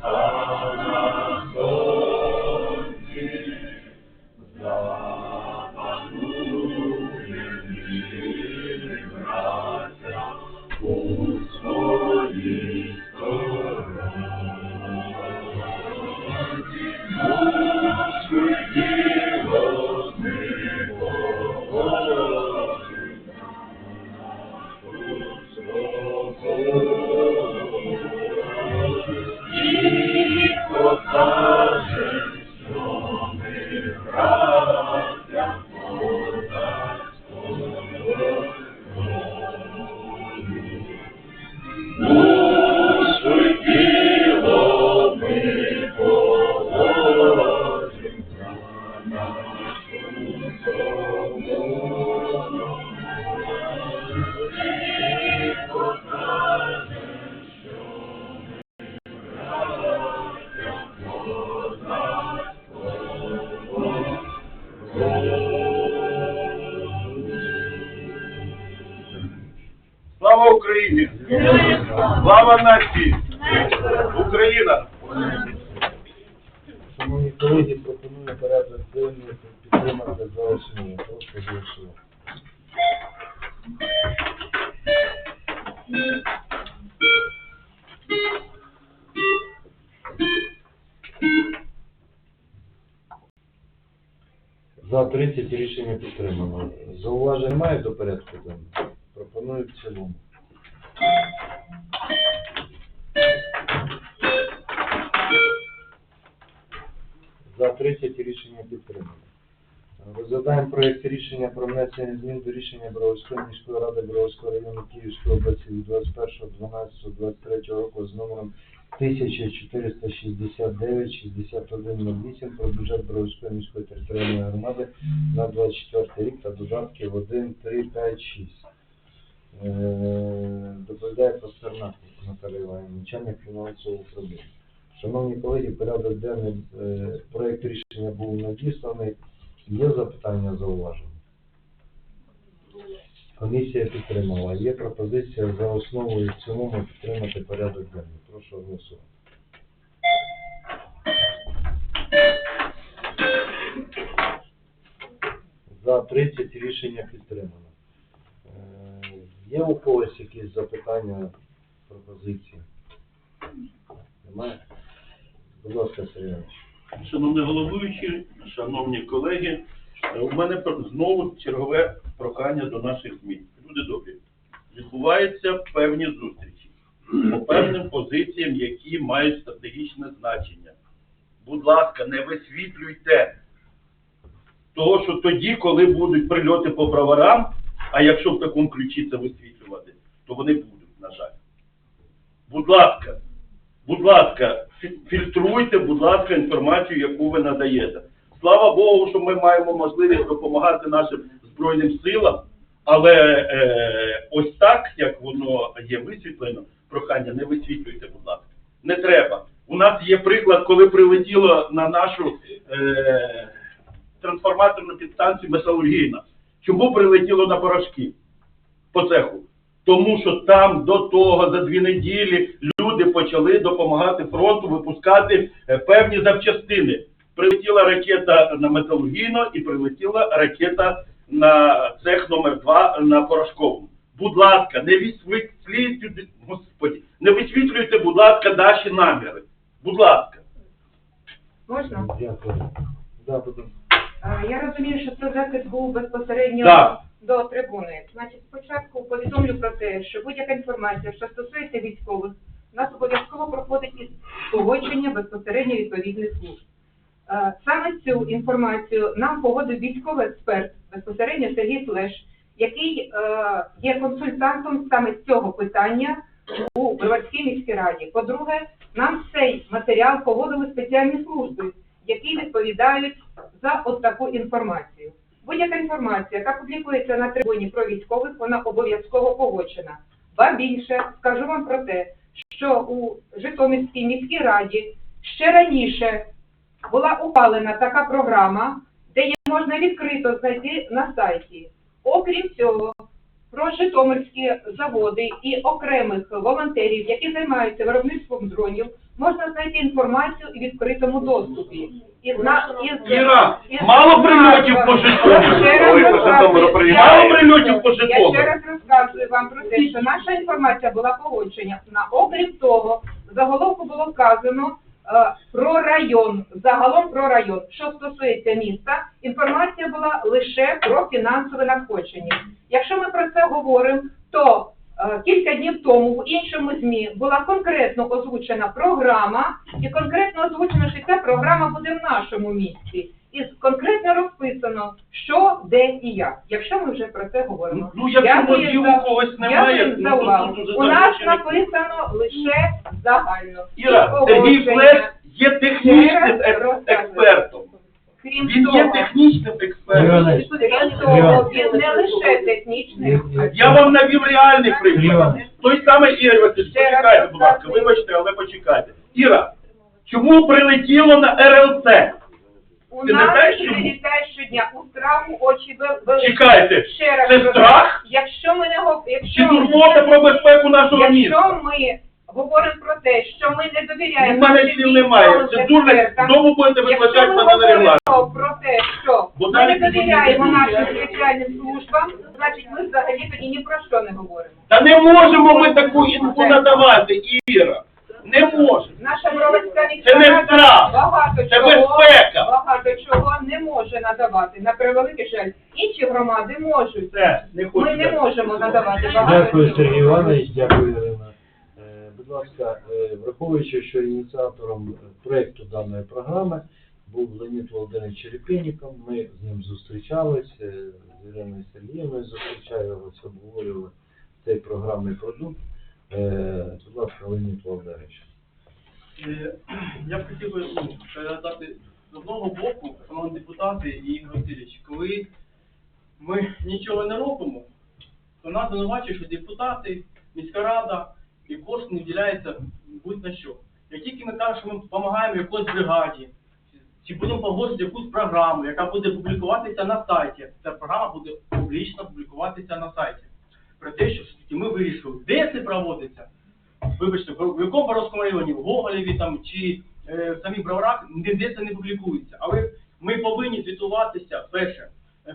Слава Слава нації! Україна! Шановні колеги, пропоную порядок денний підтримати за основу. Прошу голосувати. За 30 рішення підтримано. Зауважень немає до порядку денного? Пропоную в цілому. За 30 рішення підтримано. Розглядаємо проєкт рішення про внесення змін до рішення Броварської міської ради Броварського району Київської області від 21.12.23 року з номером 1469 6108 про бюджет Броварської міської територіальної громади на 24 рік та додатки 1, 3, 5, 6. Е, Доповідає Пастернак Наталія Іванівна, начальник фінансового управління. Шановні колеги, порядок денний е, проект рішення був надісланий. Є запитання зауваження? Комісія підтримала. Є пропозиція за основу і в цілому підтримати порядок денний. Прошу голосувати. За 30 рішення підтримано. Є у когось якісь запитання, пропозиції? Немає? Будь ласка, Сергій Іванович. Шановний головуючий, шановні колеги, у мене знову чергове прохання до наших ЗМІ. Люди добрі, відбуваються певні зустрічі по певним позиціям, які мають стратегічне значення. Будь ласка, не висвітлюйте того, що тоді, коли будуть прильоти по броварам, а якщо в такому ключі це висвітлювати, то вони будуть, на жаль. Будь ласка, будь ласка, фільтруйте, будь ласка, інформацію, яку ви надаєте. Слава Богу, що ми маємо можливість допомагати нашим Збройним силам, але е, ось так, як воно є висвітлено, прохання, не висвітлюйте, будь ласка. Не треба. У нас є приклад, коли прилетіло на нашу е, трансформаторну підстанцію металургійна. Чому прилетіло на порошки по цеху? Тому що там до того за дві неділі люди почали допомагати фронту випускати е, певні запчастини. Прилетіла ракета на металургійно і прилетіла ракета на цех номер 2 на Порошковому. Будь ласка, не висвітлюйте, господі, не висвітлюйте, будь ласка, наші наміри. Будь ласка. Можна? Дякую. Да, будь ласка. Я розумію, що це запит був безпосередньо Так. до трибуни. Значить, спочатку повідомлю про те, що будь-яка інформація, що стосується військових, у нас обов'язково проходить із погодження безпосередньо відповідних служб. Е, Саме цю інформацію нам погодив військовий експерт безпосередньо Сергій Флеш, який е, є консультантом саме з цього питання у Броварській міській раді. По-друге, нам цей матеріал погодили спеціальні служби, які відповідають за от таку інформацію. Будь-яка інформація, яка публікується на трибуні про військових, вона обов'язково погоджена. Ба більше скажу вам про те, що у Житомирській міській раді ще раніше була ухвалена така програма, де її можна відкрито знайти на сайті. Окрім цього, про Житомирські заводи і окремих волонтерів, які займаються виробництвом дронів, можна знайти інформацію у відкритому доступі. Із на із Іра, із мало прильотів по. Житомиру. Я ще раз по розказую. Житомиру. Мало прильотів по Я ще раз розказую вам про те, що наша інформація була погоджена. На окрім того, в заголовку було вказано е, про район, загалом про район. Що стосується міста, інформація була лише про фінансове надходження. Якщо ми про це говоримо, то кілька днів тому в іншому ЗМІ була конкретно озвучена програма, і конкретно озвучено, що ця програма буде в нашому місті. І конкретно розписано, що, де і як, якщо ми вже про це говоримо. Ну, Дякую мотиву за- у когось немає, Дякую ну, то увагу. тут У нас написано лише загально. Іра, Сергій. Флеш є технічним Ще раз ек- розказую. експертом. Крім є технічним експертом. Він не лише технічний, Я вам навів реальний приклад. Той самий Ігор Васильович, почекайте, будь ласка, вибачте, але почекайте. Іра, чому прилетіло на РЛЦ? у Ти не нас знаєш, чому? прилітає щодня у страху очі вел- великі. Чекайте, Ще раз це розказую. страх? Якщо ми не гов- Чи якщо турбота про безпеку нашого міста? Якщо ми говоримо про те, що ми не У довіряємо мене нашим слів немає. Це дуже знову будете ми мене на регламент. про те, що Бо ми далі не довіряємо нашим спеціальним службам, значить ми взагалі тоді ні про що не говоримо. Та не можемо ми таку інфу надавати, Іра. Не можемо. Наша Броварська Це міська не рада страх. багато Це чого, безпека. багато чого не може надавати. На превеликий жаль, інші громади можуть. Все, не хочу. Ми не можемо надавати багато Дякую, чого. Сергій Іванович, дякую, Ірина. Будь ласка, е, враховуючи, що ініціатором проєкту даної програми був Леонід Володимирович Черепеніков, ми з ним зустрічались, е, з Іриною Сергіївною зустрічалися, обговорювали цей програмний продукт. Е, Будь ласка, Леонід Володимирович. Я б хотів би ну, передати з одного боку, шановні депутати і Ігор Васильович, коли ми нічого не робимо, то нас звинувачують, що депутати, міська рада і кошти не вділяється будь-на що. Як тільки ми кажемо, що ми допомагаємо якоїсь бригаді, чи будемо погоджувати якусь програму, яка буде публікуватися на сайті, ця програма буде публічно публікуватися на сайті. Про те, що все-таки ми вирішили, де це проводиться, вибачте, в якому Боровському районі, в Гоголєві там чи е, в самій Броварах, ніде це не публікується. Але ми повинні звітуватися перше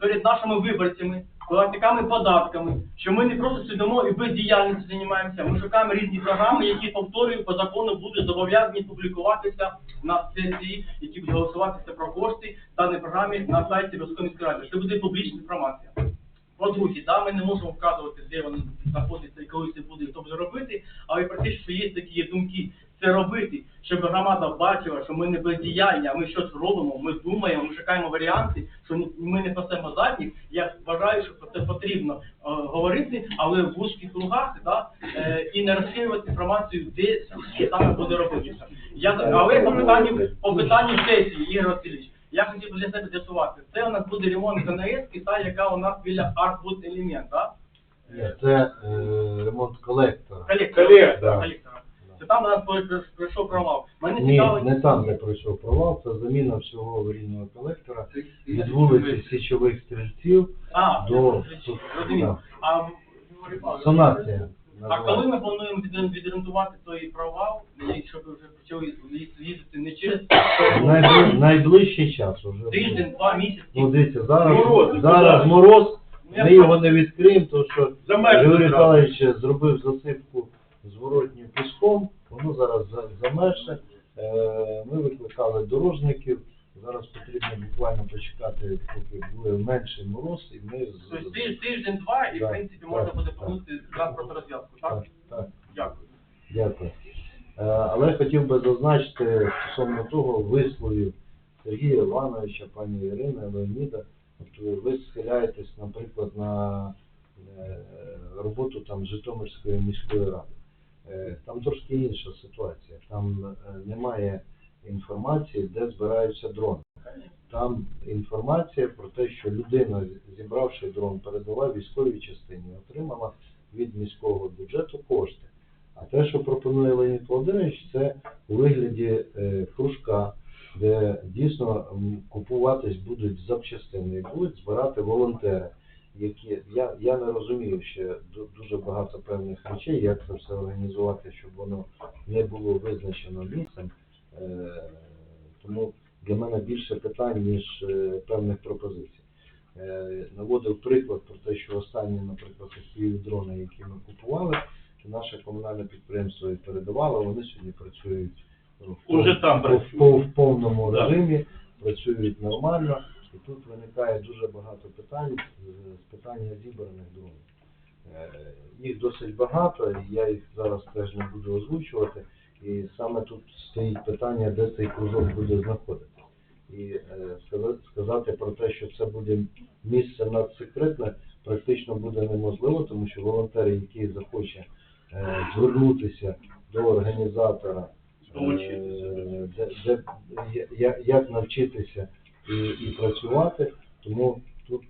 перед нашими виборцями, платниками податками, що ми не просто сидимо і бездіяльністю займаємося. Ми шукаємо різні програми, які повторюю по закону будуть зобов'язані публікуватися на сесії, які будуть голосуватися про кошти даної програмі на сайті міської ради. Це буде публічна інформація. По-друге, да, ми не можемо вказувати, де вони знаходяться і коли це буде, і хто буде робити, але про те, що є такі думки, це робити, щоб громада бачила, що ми не бездіяльні, а ми щось робимо, ми думаємо, ми шукаємо варіанти, що ми не пасемо задніх. Я вважаю, що про це потрібно е, говорити, але в вузьких кругах, да, е, і не розширювати інформацію, де саме буде робитися. Я, але по питанню, по питанню сесії, Ігор Васильович, я хотів би для себе з'ясувати. Це у нас буде ремонт КНС, та, яка у нас біля Артбуд елемент, так? Ні, Це е, ремонт колектора. Колектор. Колектор. Колектор. Це там у нас прийшов провал. Мене Ні, цікавить... не там, де пройшов провал, це заміна всього аварійного колектора від вулиці Січових Стрільців А, до зрозуміло. А, Санація. А коли ми плануємо від- відремонтувати той провал, якщо ви вже почали їз- їздити не через Найбли- Найближчий час уже. тиждень, два місяці, Ну, дивіться, зараз, Мороз, зараз мороз, ми його не відкриємо, тому що Григорій зразу. Віталійович зробив засипку зворотнім піском, воно зараз за- замерзше. Е, Ми викликали дорожників, зараз потрібно буквально почекати, поки буде менший мороз, і ми з- тобто тиж- тиждень-два, і в Так, принципі так, можна буде так. погнути транспортну розв'язку, так? Так, так, Дякую. дякую. Е, Але хотів би зазначити стосовно того висловів Сергія Івановича, пані Ірини, Леоніда. От ви схиляєтесь, наприклад, на е, роботу там Житомирської міської ради. Е, Там трошки інша ситуація. Там е, немає інформації, де збираються дрони. Там інформація про те, що людина, зібравши дрон, передала військовій частині, отримала від міського бюджету кошти. А те, що пропонує Леонід Володимирович, це у вигляді е, кружка, де дійсно купуватись будуть запчастини і будуть збирати волонтери. Які я, я не розумію ще дуже багато певних речей, як це все організувати, щоб воно не було визначено місцем. Е, тому для мене більше питань, ніж е, певних пропозицій. Е, наводив приклад про те, що останні, наприклад, ті дрони, які ми купували, то наше комунальне підприємство і передавало, вони сьогодні працюють ну, в Уже там в- працюють. в в повному Да. режимі, працюють нормально, і тут виникає дуже багато питань з- питання зібраних дронів. Їх досить багато, і я їх зараз теж не буду озвучувати. І саме тут стоїть питання, де цей кружок буде знаходитися. І е, сказати, про те, що це буде місце надсекретне, практично буде неможливо, тому що волонтер, який захоче е, звернутися до організатора, е, де, де, як навчитися і, і працювати, тому тут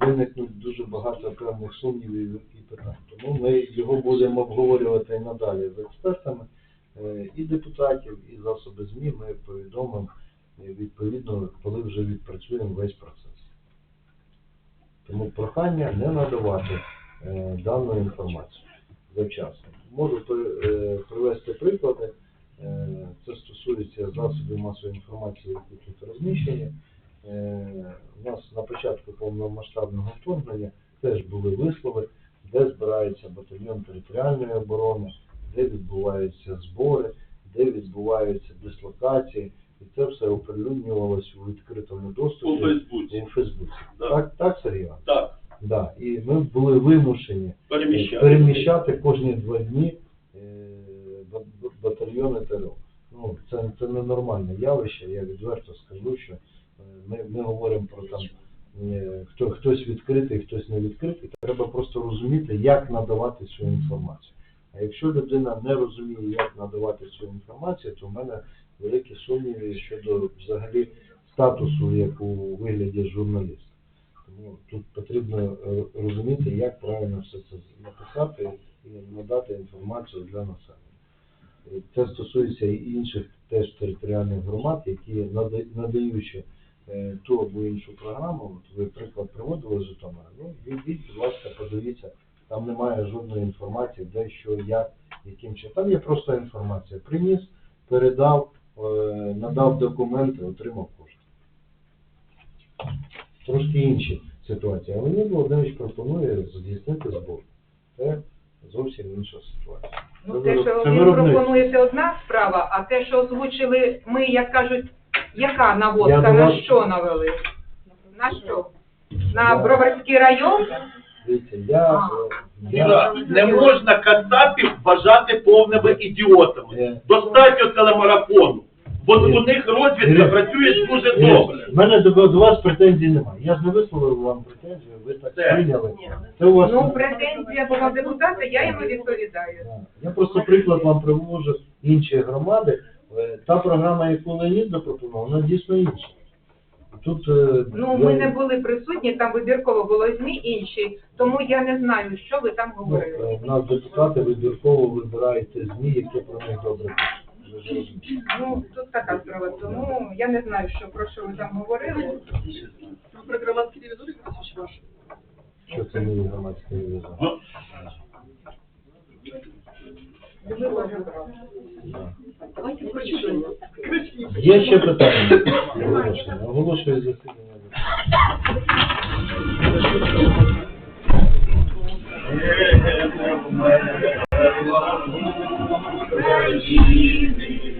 виникнуть дуже багато певних сумнівів і питань. Тому ми його будемо обговорювати і надалі з експертами і депутатів, і засоби ЗМІ. Ми повідомимо е, відповідно, коли вже відпрацюємо весь процес. Тому прохання не надавати е, дану інформацію завчасно. Можу е, привести приклади. Е, Це стосується засобів масової інформації, які тут розміщені. Е, У нас на початку повномасштабного вторгнення теж були вислови, де збирається батальйон територіальної оборони, де відбуваються збори, де відбуваються дислокації, і це все оприлюднювалось у відкритому У Фейсбуці. у Фейсбуці. Да. Так, так, Сергій? Так, Да. І ми були вимушені переміщати. переміщати кожні два дні е, ба- ба- батальйони ТРО. Ну, це, це ненормальне явище, я відверто скажу, що е, ми, ми говоримо про там, е, хто, хтось відкритий, хтось не відкритий. Треба просто розуміти, як надавати цю інформацію. А якщо людина не розуміє, як надавати цю інформацію, то в мене великі сумніви щодо взагалі статусу, як у вигляді журналіста. Тому тут потрібно е, розуміти, як правильно все це написати і надати інформацію для населення. Це стосується і інших теж територіальних громад, які надаючи е, ту або іншу програму, от ви приклад приводили з Житомира, ну війдіть, будь ласка, подивіться, там немає жодної інформації, де що, як, яким чином. Там є просто інформація. Приніс, передав, е, надав документи, отримав кошти трошки інші ситуації. А Леонід Володимирович пропонує здійснити збор. Це зовсім інша ситуація. Ну, Це те, що це ви виробництво. пропонуєте одна справа, а те, що озвучили ми, як кажуть, яка наводка, на вас- що навели? На що? На Броварський район? Дивіться, я, е, я, Іра, не можна кацапів вважати повними ідіотами. Е. Достатньо телемарафону. Бо Е. у них розвідка працює дуже добре. в мене до, до вас претензій немає. Я ж не висловив вам претензії, ви так Це. прийняли. Це у вас Ну, претензія була депутата, я йому відповідаю. Да. Я просто приклад вам привожу інші громади. Е, Та програма, яку Леонід запропонував, вона дійсно інша. Тут е, Ну, ми не були присутні, там вибірково було ЗМІ інші, тому я не знаю, що ви там Ну, говорили. е, в нас депутати вибірково вибирають ЗМІ, які про них добре. Ну, тут така справа, тому я не знаю, що про що ви там говорили. Про громадські телевізори чи ваш? Що це не громадське вивезення. Ну, Давайте прочитаємо. Є ще питання? Оголошення. Оголошую засідання. Українці усміхнення.